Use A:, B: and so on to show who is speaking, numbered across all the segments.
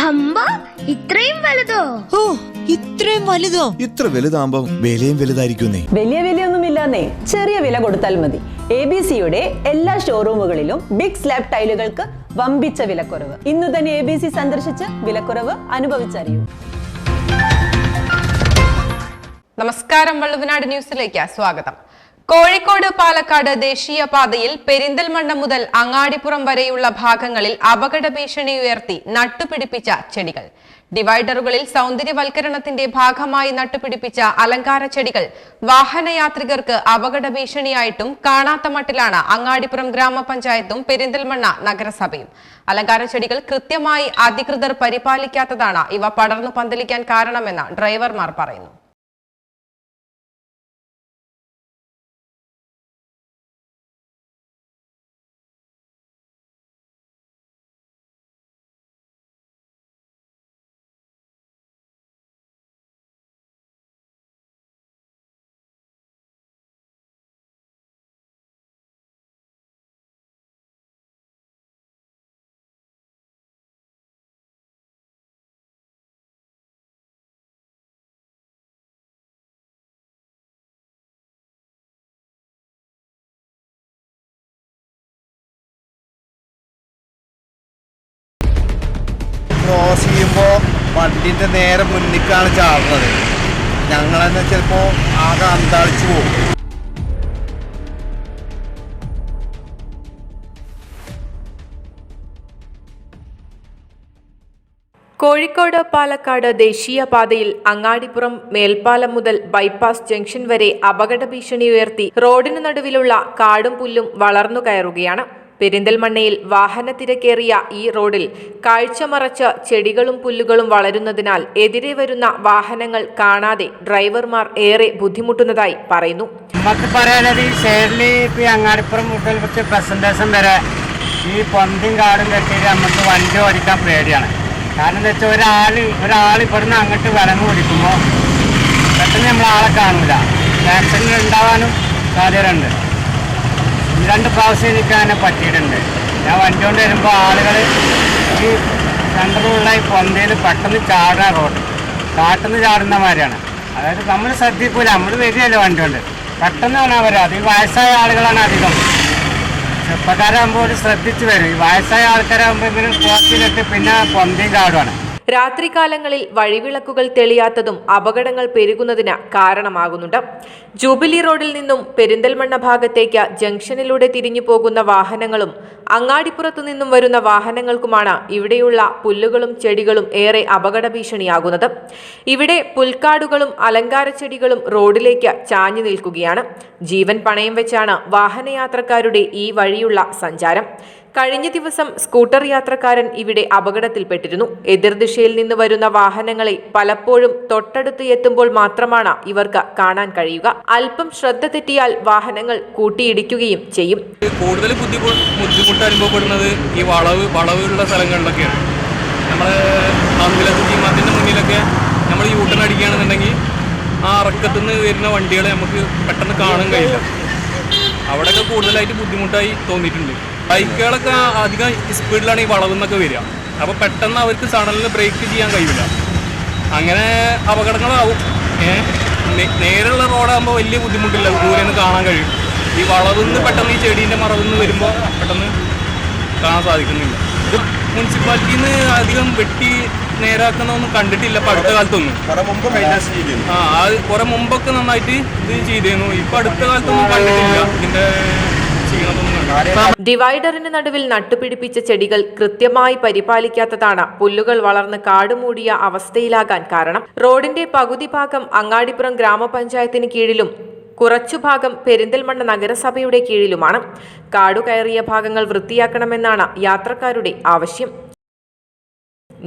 A: അമ്പ ഇത്രയും വലുതോ?
B: ഓ ഇത്രയും വലുതോ?
C: ഇത്ര വലുതാകുമ്പോ വിലയും വലുതായിരിക്കുന്നേ
D: വലിയ വിലയൊന്നുമില്ലാന്നേ. ചെറിയ വില കൊടുത്താൽ മതി. എ ബി സിയുടെ എല്ലാ ഷോറൂമുകളിലും ബിഗ് സ്ലാബ് ടൈലുകൾക്ക് വമ്പിച്ച വിലക്കുറവ്. ഇന്ന് തന്നെ എ ബി സി സന്ദർശിച്ച് വിലക്കുറവ് അനുഭവിച്ചറിയൂ.
E: നമസ്കാരം വള്ളുവനാട് ന്യൂസിലേക്ക് സ്വാഗതം. കോഴിക്കോട് പാലക്കാട് ദേശീയപാതയിൽ പെരിന്തൽമണ്ണ മുതൽ അങ്ങാടിപ്പുറം വരെയുള്ള ഭാഗങ്ങളിൽ അപകട ഭീഷണി ഉയർത്തി നട്ടുപിടിപ്പിച്ച ചെടികൾ. ഡിവൈഡറുകളിൽ സൗന്ദര്യവൽക്കരണത്തിന്റെ ഭാഗമായി നട്ടുപിടിപ്പിച്ച അലങ്കാര ചെടികൾ വാഹനയാത്രികർക്ക് അപകട ഭീഷണിയായിട്ടും കാണാത്ത മട്ടിലാണ് അങ്ങാടിപ്പുറം ഗ്രാമപഞ്ചായത്തും പെരിന്തൽമണ്ണ നഗരസഭയും. അലങ്കാര ചെടികൾ കൃത്യമായി അധികൃതർ പരിപാലിക്കാത്തതാണ് ഇവ പടർന്നു പന്തലിക്കാൻ കാരണമെന്ന് ഡ്രൈവർമാർ പറയുന്നു.
F: ക്രോസ് ചെയ്യുമ്പോൾ വണ്ടിന്റെ നേരെ മുന്നിക്കാണ് ചാടുന്നത്. ഞങ്ങളെന്നെ ചിലപ്പോൾ ആകെ അന്താളിച്ചു പോകും.
G: കോഴിക്കോട് പാലക്കാട് ദേശീയപാതയിൽ അങ്ങാടിപ്പുറം മേൽപ്പാലം മുതൽ ബൈപ്പാസ് ജംഗ്ഷൻ വരെ അപകട ഭീഷണി ഉയർത്തി റോഡിന് നടുവിലുള്ള കാടും പുല്ലും വളർന്നു കയറുകയാണ്. പെരിന്തൽമണ്ണയിൽ വാഹനത്തിരക്കേറിയ ഈ റോഡിൽ കാഴ്ച മറച്ച് ചെടികളും പുല്ലുകളും വളരുന്നതിനാൽ എതിരെ വരുന്ന വാഹനങ്ങൾ കാണാതെ ഡ്രൈവർമാർ ഏറെ ബുദ്ധിമുട്ടുന്നതായി പറയുന്നു.
H: നമുക്ക് പറയാനുള്ളത് ഈ സൈഡിൽ ഇപ്പോൾ അങ്ങാടിപ്പുറം മുതൽ വെച്ച് പ്രസന്റേഷൻ വരെ ഈ പൊന്തിയും കാടും കെട്ടിയിട്ട് നമുക്ക് വണ്ടി ഓടിക്കാൻ പേടിയാണ്. കാരണം എന്താ വെച്ചാൽ ഒരാൾ ഒരാൾ ഇവിടുന്ന് അങ്ങോട്ട് വിളങ്ങ് ഓടിക്കുമ്പോൾ പെട്ടെന്ന് നമ്മൾ കാണില്ല ആക്സിഡന്റ് ഉണ്ടാവാനും രണ്ട് പ്രാവശ്യം എനിക്ക് അങ്ങനെ പറ്റിയിട്ടുണ്ട്. ഞാൻ വണ്ടി കൊണ്ട് വരുമ്പോൾ ആളുകൾ ഈ സെന്ററിലുള്ള ഈ പൊന്തയിൽ പെട്ടെന്ന് ചാടാൻ റോഡ് കാട്ടുന്ന ചാടുന്ന മാതിരിയാണ്. അതായത് നമ്മൾ ശ്രദ്ധിക്കൂല. നമ്മൾ വരികയല്ലോ വണ്ടി കൊണ്ട് പെട്ടെന്നാണ് അവർ അത് ഈ വയസ്സായ ആളുകളാണ് അധികം. ചെറുപ്പക്കാരാകുമ്പോൾ ശ്രദ്ധിച്ച് വരും. ഈ വയസ്സായ ആൾക്കാരാകുമ്പോൾ ഇവർ പോസ്റ്റിലിട്ട് പിന്നെ പൊന്തയും കാടുമാണ്
G: രാത്രികാലങ്ങളിൽ വഴിവിളക്കുകൾ തെളിയാത്തതും അപകടങ്ങൾ പെരുകുന്നതിന് കാരണമാകുന്നുണ്ട്. ജൂബിലി റോഡിൽ നിന്നും പെരിന്തൽമണ്ണ ഭാഗത്തേക്ക് ജംഗ്ഷനിലൂടെ തിരിഞ്ഞു പോകുന്ന വാഹനങ്ങളും അങ്ങാടിപ്പുറത്തു നിന്നും വരുന്ന വാഹനങ്ങൾക്കുമാണ് ഇവിടെയുള്ള പുല്ലുകളും ചെടികളും ഏറെ അപകട ഭീഷണിയാകുന്നത്. ഇവിടെ പുൽക്കാടുകളും അലങ്കാര ചെടികളും റോഡിലേക്ക് ചാഞ്ഞു നിൽക്കുകയാണ്. ജീവൻ പണയം വെച്ചാണ് വാഹനയാത്രക്കാരുടെ ഈ വഴിയുള്ള സഞ്ചാരം. കഴിഞ്ഞ ദിവസം സ്കൂട്ടർ യാത്രക്കാരൻ ഇവിടെ അപകടത്തിൽപ്പെട്ടിരുന്നു. എതിർദിശയിൽ നിന്ന് വരുന്ന വാഹനങ്ങളെ പലപ്പോഴും തൊട്ടടുത്ത് എത്തുമ്പോൾ മാത്രമാണ് ഇവർക്ക് കാണാൻ കഴിയുക. അല്പം ശ്രദ്ധ തെറ്റിയാൽ വാഹനങ്ങൾ കൂട്ടിയിടിക്കുകയും ചെയ്യും.
I: കൂടുതൽ ബുദ്ധിമുട്ട് അനുഭവപ്പെടുന്നത് ഈ വളവ് വളവുള്ള സ്ഥലങ്ങളിലൊക്കെയാണ്. നമ്മൾ അമ്പലത്ത് മുന്നിലൊക്കെ നമ്മൾ യൂട്ടൺ അടിക്കുകയാണെന്നുണ്ടെങ്കിൽ ആ അറക്കത്തു നിന്ന് വരുന്ന വണ്ടികളെ നമുക്ക് പെട്ടെന്ന് കാണാൻ കഴിയില്ല. അവിടെയൊക്കെ കൂടുതലായിട്ട് ബുദ്ധിമുട്ടായി തോന്നിയിട്ടുണ്ട്. ബൈക്കുകളൊക്കെ അധികം സ്പീഡിലാണ് ഈ വളവ് നിന്നൊക്കെ വരിക. അപ്പോൾ പെട്ടെന്ന് അവർക്ക് സഡനിൽ ബ്രേക്ക് ചെയ്യാൻ കഴിയില്ല. അങ്ങനെ അപകടങ്ങളാവും. നേരെയുള്ള റോഡാകുമ്പോൾ വലിയ ബുദ്ധിമുട്ടില്ല. ദൂരെ നിന്ന് കാണാൻ കഴിയും. ഈ വളവിൽ നിന്ന് പെട്ടെന്ന് ഈ ചെടീന്റെ മറവിൽ നിന്ന് വരുമ്പോൾ പെട്ടെന്ന് കാണാൻ സാധിക്കുന്നില്ല. ഇത് മുനിസിപ്പാലിറ്റിയിൽ നിന്ന് അധികം വെട്ടി നേരാക്കുന്നൊന്നും കണ്ടിട്ടില്ല. ഇപ്പം അടുത്ത കാലത്തൊന്നും. ആ അത് കുറെ മുമ്പൊക്കെ നന്നായിട്ട് ഇത് ചെയ്തിരുന്നു. ഇപ്പം അടുത്ത കാലത്തൊന്നും കണ്ടിട്ടില്ല. ഇതിന്റെ ചെയ്യണതൊന്നും
G: ഡിവൈഡറിന് നടുവിൽ നട്ടുപിടിപ്പിച്ച ചെടികൾ കൃത്യമായി പരിപാലിക്കാത്തതാണ് പുല്ലുകൾ വളർന്ന് കാടുമൂടിയ അവസ്ഥയിലാകാൻ കാരണം. റോഡിന്റെ പകുതി ഭാഗം അങ്ങാടിപ്പുറം ഗ്രാമപഞ്ചായത്തിന് കീഴിലും കുറച്ചു ഭാഗം പെരിന്തൽമണ്ണ നഗരസഭയുടെ കീഴിലുമാണ്. കാടുകയറിയ ഭാഗങ്ങൾ വൃത്തിയാക്കണമെന്നാണ് യാത്രക്കാരുടെ ആവശ്യം.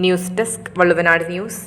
G: News desk Valluvanad news.